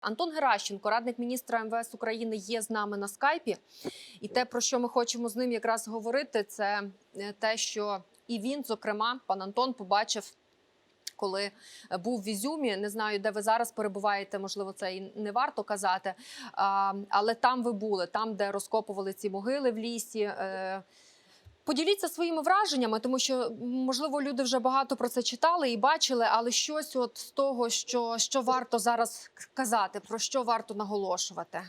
Антон Геращенко, радник міністра МВС України, є з нами на скайпі. І те, про що ми хочемо з ним якраз говорити, це е, те, що і він, зокрема, пан Антон, побачив. Коли е, був в Ізюмі, не знаю, де ви зараз перебуваєте, можливо, це і не варто казати. Але там ви були, там, де розкопували ці могили в лісі. Поділіться своїми враженнями, тому що можливо люди вже багато про це читали і бачили, але щось от з того, що, що варто зараз казати, про що варто наголошувати.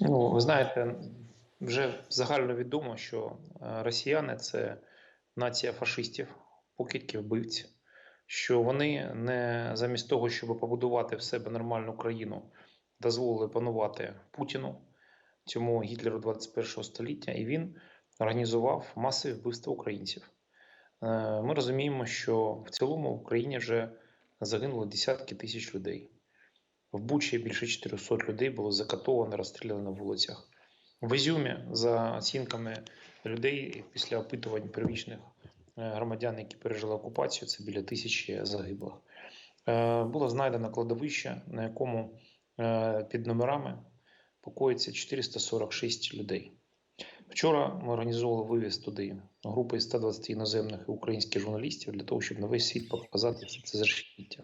Ну, ви знаєте, вже загально відомо, що е, росіяни це нація фашистів, покидьків, вбивців, що вони не замість того, щоб побудувати в себе нормальну країну, дозволили панувати Путіну, цьому Гітлеру 21 століття, і він організував масові вбивства українців. Е, Ми розуміємо, що в цілому в Україні вже загинуло десятки тисяч людей. В Бучі більше 400 людей було закатовано, розстріляно на вулицях. В Ізюмі, за оцінками людей, після опитувань первічних е, громадян, які пережили окупацію, це біля тисячі загиблих. Е, Було знайдено кладовище, на якому під номерами покоїться 446 людей. Вчора ми організовували вивіз туди групи із 120 іноземних українських журналістів для того, щоб на весь світ показати все це зашиття.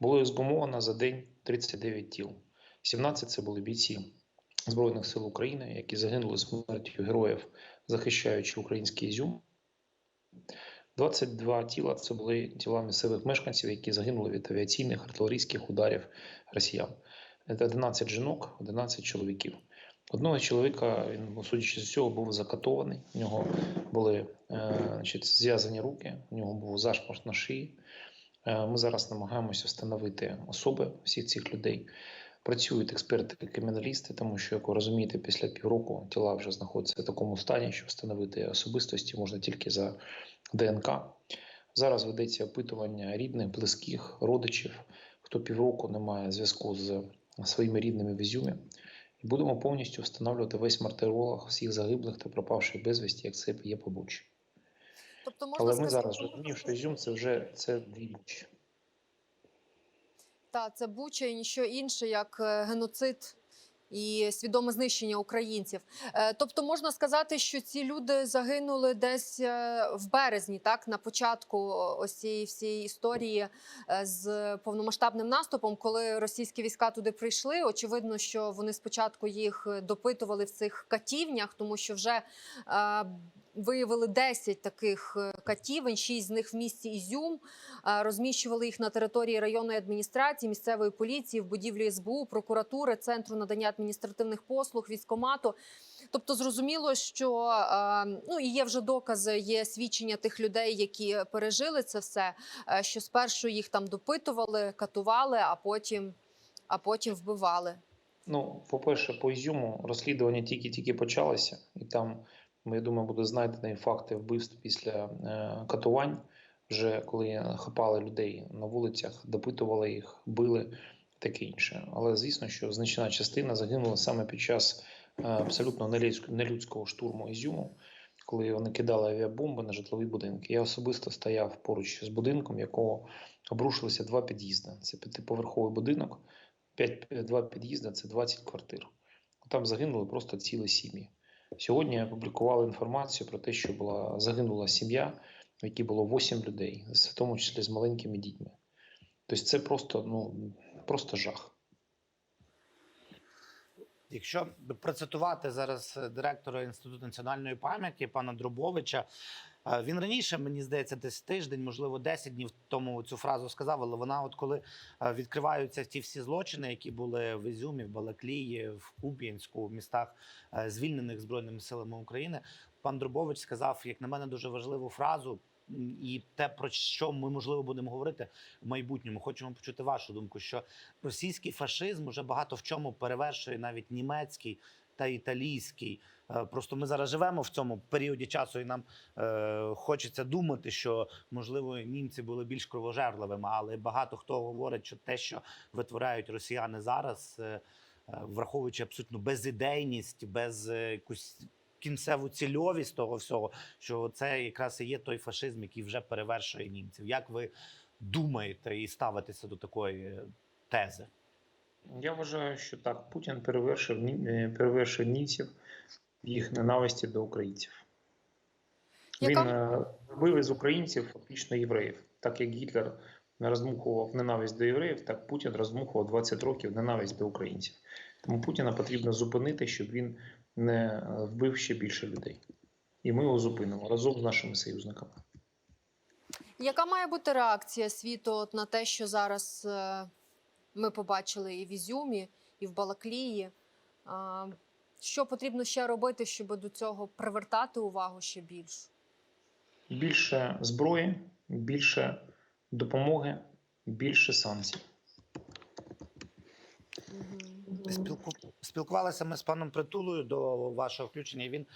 Було ексгумовано за день 39 тіл. 17 це були бійці Збройних сил України, які загинули смертю героїв, захищаючи український ізюм. 22 тіла це були тіла місцевих мешканців, які загинули від авіаційних артилерійських ударів росіян. Це 11 жінок, 11 чоловіків. Одного чоловіка, він, судячи з цього, був закатований. У нього були е, значить, зв'язані руки, у нього був зашморт на шиї. Е, Ми зараз намагаємося встановити особи всіх цих людей. Працюють експерти, криміналісти, тому що, як ви розумієте, після півроку тіла вже знаходяться в такому стані, що встановити особистості можна тільки за ДНК. Зараз ведеться опитування рідних, близьких, родичів, хто півроку не має зв'язку з своїми рідними в Ізюмі. Будемо повністю встановлювати весь мартиролог всіх загиблих та пропавших безвісті, як це є побуч. Тобто можна Але ми сказати, зараз розуміємо, що Ізюм це вже це дві Бучі. та це буча і ніщо інше, як е, геноцид. І свідоме знищення українців, Е, тобто можна сказати, що ці люди загинули десь е, в березні, так на початку ось цієї всієї історії е, з повномасштабним наступом, коли російські війська туди прийшли. Очевидно, що вони спочатку їх допитували в цих катівнях, тому що вже виявили 10 таких е, катівень, 6 з них в місті Ізюм. Е, Розміщували їх на території районної адміністрації, місцевої поліції, в будівлі СБУ, прокуратури, центру надання адміністративних послуг, військомату. Тобто, зрозуміло, що е, ну і є вже докази, є свідчення тих людей, які пережили це все. Що спершу їх там допитували, катували, а потім, а потім вбивали. Ну, по-перше, по Ізюму розслідування тільки-тільки почалося, і там, ну, я думаю, будуть знайдені факти вбивств після е, катувань, вже коли хапали людей на вулицях, допитували їх, били, таке інше. Але звісно, що значна частина загинула саме під час е, абсолютно нелюдського, штурму Ізюму, коли вони кидали авіабомби на житлові будинки. Я особисто стояв поруч з будинком, якого обрушилися два під'їзди. Це п'ятиповерховий будинок. 5, два під'їзди це 20 квартир. Там загинули просто цілі сім'ї. Сьогодні опублікували інформацію про те, що була загинула сім'я, в якій було 8 людей, в тому числі з маленькими дітьми. Тобто це просто, ну, просто жах. Якщо процитувати зараз е, директора Інституту національної пам'яті пана Дробовича, він раніше, мені здається, десь тиждень, можливо, 10 днів тому цю фразу сказав. Але вона, от коли відкриваються ті всі злочини, які були в Ізюмі, в Балаклії, в Куп'янську, в містах е, звільнених збройними силами України, пан Дробович сказав, як на мене, дуже важливу фразу. І те, про що ми можливо будемо говорити в майбутньому, хочемо почути вашу думку, що російський фашизм уже багато в чому перевершує навіть німецький та італійський. Е, Просто ми зараз живемо в цьому періоді часу, і нам е, хочеться думати, що можливо німці були більш кровожерливими, але багато хто говорить, що те, що витворяють росіяни зараз, е, е, враховуючи абсолютно безідейність, без е, якусь. Кінцеву цільовість того всього, що це якраз і є той фашизм, який вже перевершує німців. Як ви думаєте і ставитеся до такої тези? Я вважаю, що так, Путін перевершив, перевершив німців їх ненависті до українців. Він Яка- е, із українців фактично євреїв. Так як Гітлер роздмухував ненависть до євреїв, так Путін роздмухував 20 років ненависть до українців. Тому Путіна потрібно зупинити, щоб він не е, вбив ще більше людей. І ми його зупинимо разом з нашими союзниками. Яка має бути реакція світу от на те, що зараз е, ми побачили і в Ізюмі, і в Балаклії? Що потрібно ще робити, щоб до цього привертати увагу ще більше? Більше зброї, більше допомоги, більше санкцій. Спілку... Спілкувалися ми з паном Притулою до вашого включення. і Він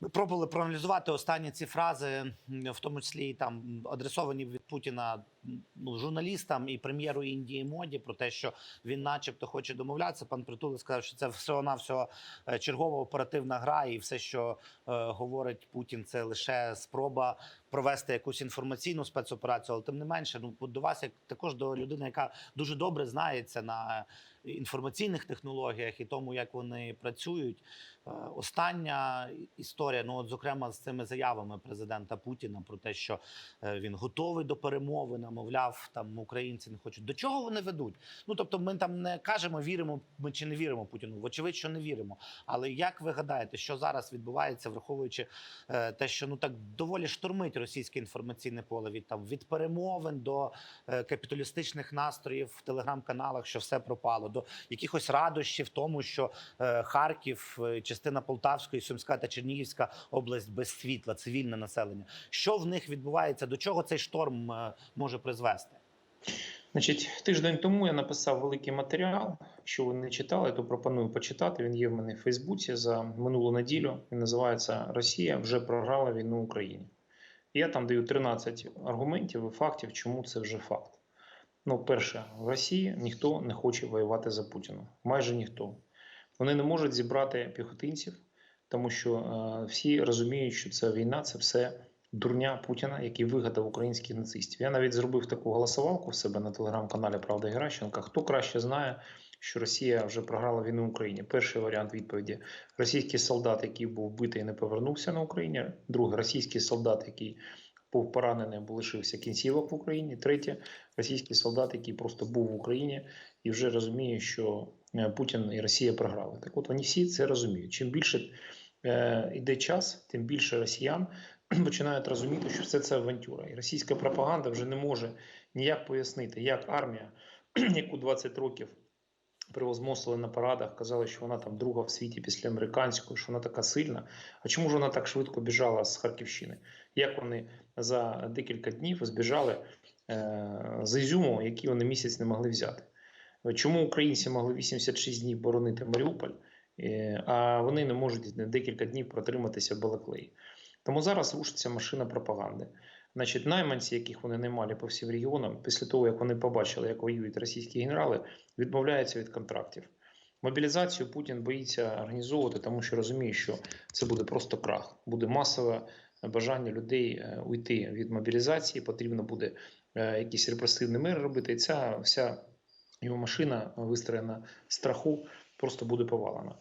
ми пробували проаналізувати останні ці фрази, в тому числі і там адресовані від Путіна журналістам і прем'єру Індії Моді про те, що він, начебто, хоче домовлятися. Пан Притула сказав, що це всього навсього чергова оперативна гра, і все, що е, говорить Путін, це лише спроба провести якусь інформаційну спецоперацію. Але тим не менше, ну до вас, як також до людини, яка дуже добре знається на інформаційних технологіях і тому, як вони працюють. Е, Остання історія, ну от зокрема з цими заявами президента Путіна про те, що е, він готовий до перемови, намовляв там українці не хочуть. До чого вони ведуть? Ну тобто, ми там не кажемо, віримо ми чи не віримо Путіну. Вочевидь, що не віримо. Але як ви гадаєте, що зараз відбувається, враховуючи е, те, що ну так доволі штормить російське інформаційне поле від там від перемовин до е, капіталістичних настроїв в телеграм-каналах, що все пропало, до якихось радощів тому, що е, Харків, е, частина Полтавської, Сумська та Чернігівська область без світла, цивільне населення. Що в них відбувається? До чого цей шторм е, може призвести? Значить, тиждень тому я написав великий матеріал. Якщо ви не читали, то пропоную почитати. Він є в мене в Фейсбуці за минулу неділю. Він називається Росія вже програла війну Україні. Я там даю 13 аргументів і фактів, чому це вже факт. Ну, перше, в Росії ніхто не хоче воювати за Путіна. Майже ніхто. Вони не можуть зібрати піхотинців, тому що е, всі розуміють, що ця війна це все дурня Путіна, який вигадав українських нацистів. Я навіть зробив таку голосувалку в себе на телеграм-каналі Правда Геращенка. Хто краще знає, що Росія вже програла війну в Україні? Перший варіант відповіді: російський солдат, який був вбитий не повернувся на Україні. Другий російський солдат, який був поранений або лишився кінцівок в Україні. Третє російський солдат, який просто був в Україні і вже розуміє, що е, Путін і Росія програли. Так от вони всі це розуміють. Чим більше е, йде час, тим більше росіян починають розуміти, що все це авантюра. І російська пропаганда вже не може ніяк пояснити, як армія, яку 20 років привозмосили на парадах, казали, що вона там друга в світі після американської, що вона така сильна. А чому ж вона так швидко біжала з Харківщини? Як вони за декілька днів збіжали е, з Ізюму, які вони місяць не могли взяти? Чому українці могли 86 днів боронити Маріуполь, е, а вони не можуть декілька днів протриматися в Балаклеї? Тому зараз рушиться машина пропаганди. Значить, найманці, яких вони наймали по всім регіонам, після того як вони побачили, як воюють російські генерали, відмовляються від контрактів. Мобілізацію Путін боїться організовувати, тому що розуміє, що це буде просто крах, буде масове бажання людей е, уйти від мобілізації. Потрібно буде е, якийсь репресивний мир робити. І ця вся його машина вистроєна страху, просто буде повалена.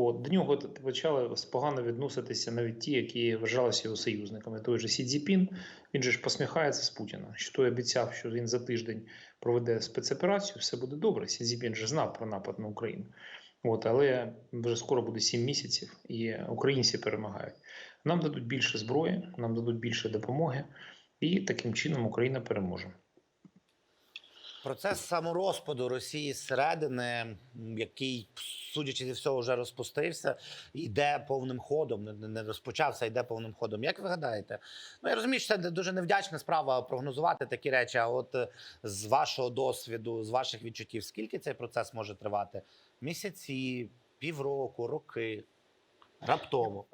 От, до нього почали погано відноситися навіть ті, які вважалися його союзниками. Той же Сі Цзіпін, він же ж посміхається з Путіна, що той обіцяв, що він за тиждень проведе спецоперацію, все буде добре. Сі Цзіпін же знав про напад на Україну. От, але вже скоро буде 7 місяців, і українці перемагають. Нам дадуть більше зброї, нам дадуть більше допомоги, і таким чином Україна переможе. Процес саморозпаду Росії зсередини, який, судячи зі всього, вже розпустився, йде повним ходом. Не- розпочався, йде повним ходом. Як ви гадаєте? Ну я розумію, що це дуже невдячна справа прогнозувати такі речі. А от е, з вашого досвіду, з ваших відчуттів, скільки цей процес може тривати? Місяці, півроку, роки, раптово.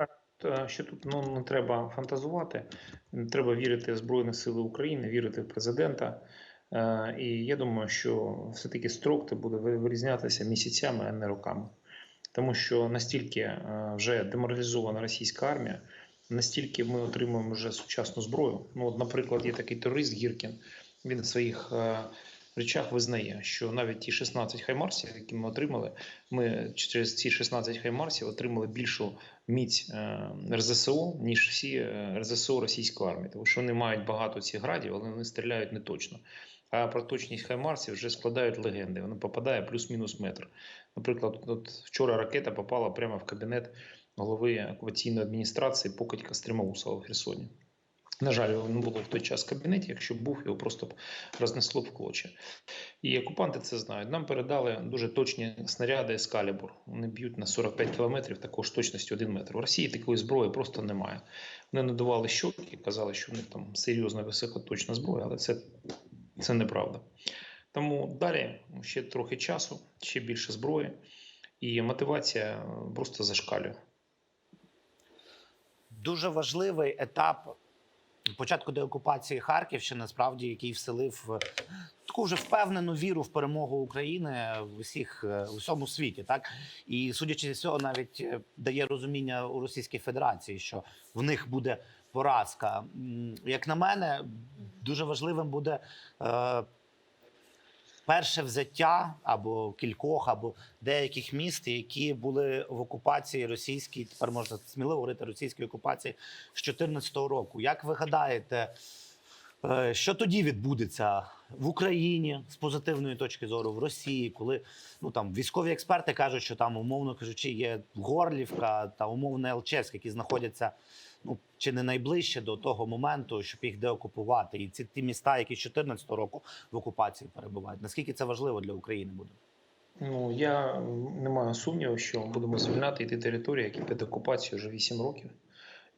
Що тут ну, не треба фантазувати, не треба вірити в Збройні Сили України, вірити в президента. Е, І я думаю, що все-таки строк буде вирізнятися місяцями, а не роками. Тому що настільки е, вже деморалізована російська армія, настільки ми отримуємо вже сучасну зброю. Ну, от, наприклад, є такий терорист Гіркін, він в своїх е, речах визнає, що навіть ті 16 хаймарсів, які ми отримали, ми через ці 16 хаймарсів отримали більшу міць РЗСО, ніж всі РЗСО російської армії, тому що вони мають багато цих градів, але вони стріляють не точно. А про точність хаймарсів вже складають легенди. Воно попадає плюс-мінус метр. Наприклад, от вчора ракета попала прямо в кабінет голови окупаційної адміністрації Покидька Стримоусова в Херсоні. На жаль, його було в той час в кабінеті. Якщо б був, його просто б рознесло в клочі. І окупанти це знають. Нам передали дуже точні снаряди Ескалібур. Вони б'ють на 45 кілометрів, також точністю 1 метр. У Росії такої зброї просто немає. Вони надували щоки, казали, що в них там серйозна високоточна зброя, але це, це неправда. Тому далі ще трохи часу, ще більше зброї, і мотивація е, просто зашкалює. Дуже важливий етап початку деокупації Харківщини, справді, який вселив е, таку вже впевнену віру в перемогу України в усіх е, у всьому світі. Так і судячи з цього, навіть дає розуміння у Російській Федерації, що в них буде поразка. Як на мене, дуже важливим буде. Е, Перше взяття або кількох, або деяких міст, які були в окупації російській, тепер можна сміливо говорити російській окупації з 2014 року. Як ви гадаєте, що тоді відбудеться в Україні з позитивної точки зору, в Росії, коли ну там військові експерти кажуть, що там, умовно кажучи, є Горлівка та умовно Елчевськ, які знаходяться ну чи не найближче до того моменту, щоб їх деокупувати, і ці ті міста, які з 2014 року в окупації перебувають. Наскільки це важливо для України буде? Ну я не маю сумніву, що будемо звільняти ті території, які під окупацією вже 8 років,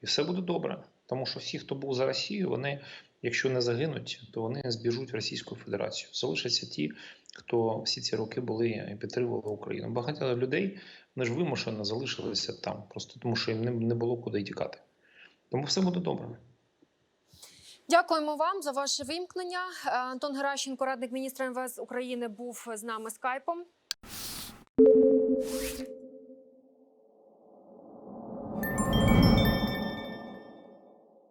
і все буде добре. Тому що всі, хто був за Росію, вони, якщо не загинуть, то вони збіжуть в Російську Федерацію. Залишаться ті, хто всі ці роки були і підтримували Україну. Багато людей вони ж вимушено залишилися там, просто тому що їм не, було куди тікати. Тому все буде добре. Дякуємо вам за ваше вимкнення. Антон Геращенко, радник міністра МВС України, був з нами скайпом.